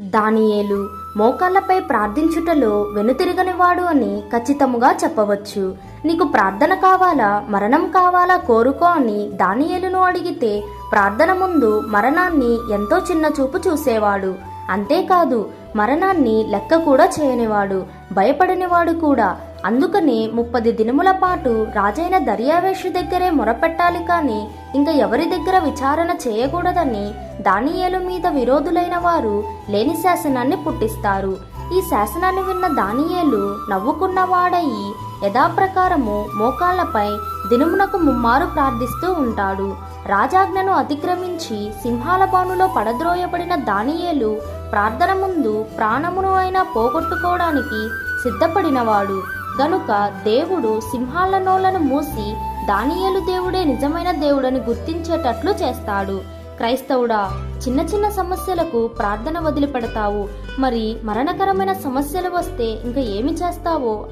దానియేలు మోకాళ్ళపై ప్రార్థించుటలో వెనుతిరగనివాడు అని ఖచ్చితముగా చెప్పవచ్చు. నీకు ప్రార్థన కావాలా మరణం కావాలా కోరుకో అని దానియేలును అడిగితే ప్రార్థన ముందు మరణాన్ని ఎంతో చిన్న చూపు చూసేవాడు. అంతేకాదు మరణాన్ని లెక్క కూడా చేయనివాడు. భయపడనివాడు కూడా అందుకనే ముప్పది దినముల పాటు రాజైన దర్యావేషు దగ్గరే మొరపెట్టాలి కానీ ఇంకా ఎవరి దగ్గర విచారణ చేయకూడదని దానియేలు మీద విరోధులైన వారు లేని శాసనాన్ని పుట్టిస్తారు. ఈ శాసనాన్ని విన్న దానియేలు నవ్వుకున్నవాడయి యథాప్రకారము మోకాళ్ళపై దినమునకు ముమ్మారు ప్రార్థిస్తూ ఉంటాడు. రాజాజ్ఞను అతిక్రమించి సింహాల బాణులో పడద్రోయబడిన దానియేలు ప్రార్థన ముందు ప్రాణమును అయినా పోగొట్టుకోవడానికి సిద్ధపడినవాడు. గనుక దేవుడు సింహాల నోళ్ళను మూసి దానియేలు దేవుడే నిజమైన దేవుడని గుర్తించేటట్లు చేస్తాడు. క్రైస్తవుడా చిన్న చిన్న సమస్యలకు ప్రార్థన వదిలిపెడతావు. మరి మరణకరమైన సమస్యలు వస్తే ఇంకా ఏమి చేస్తావో?